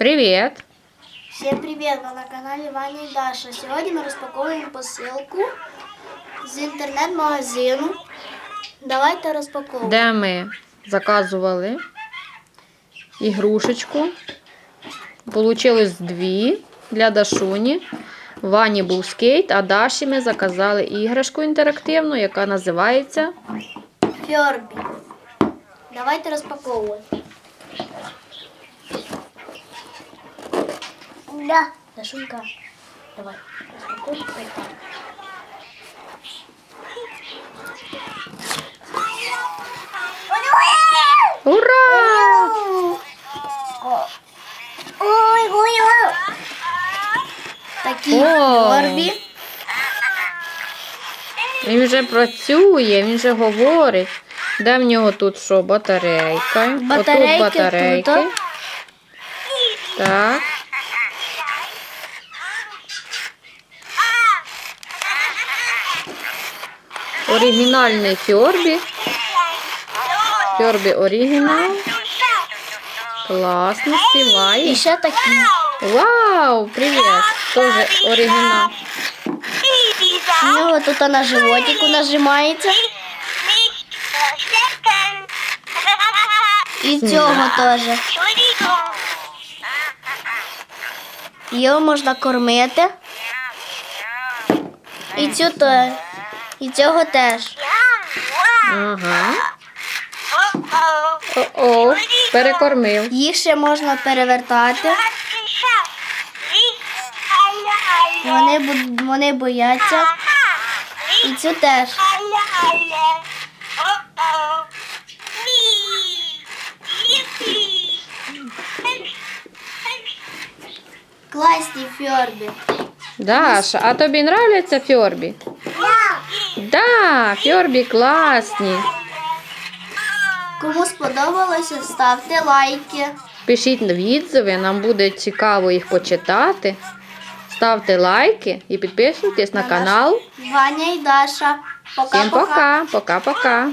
Привіт! Всем привет! Вы на канале Ваня и Даша. Сегодня мы распаковываем посылку з інтернет-магазину. Давайте розпаковувати. Де ми заказували ігрушечку. Получилось дві для Дашуні. В Вані був скейт, а Даші ми заказали іграшку інтерактивну, яка називається Фьорбі. Давайте розпаковувати. Да. Дашунька, давай. Ура! Ой, ой, ой. Такі О. фьорбі. Він вже працює, він вже говорить. Де в нього тут що? Батарейка. Батарейки Отут батарейки. тут. Так. Оригінальний Фьорбі. Фьорбі оригінал. Класно І співає. ще такі. Вау, привіт! Тоже оригінал. У нього тут на животику нажимається. І цього теж. Його можна кормити. І цю теж. І цього теж. Ага. О-о, перекормив. Їх ще можна перевертати. Вони, вони бояться. І цю теж. Класні фьорбі. Даша, а тобі нравляться Фьорбі? Да, Фьорбі класні. Кому сподобалося, ставте лайки. Пишіть відзиви, нам буде цікаво їх почитати. Ставте лайки і підписуйтесь на На канал. Ваня і Даша. Всім Пока-пока. пока, пока-пока.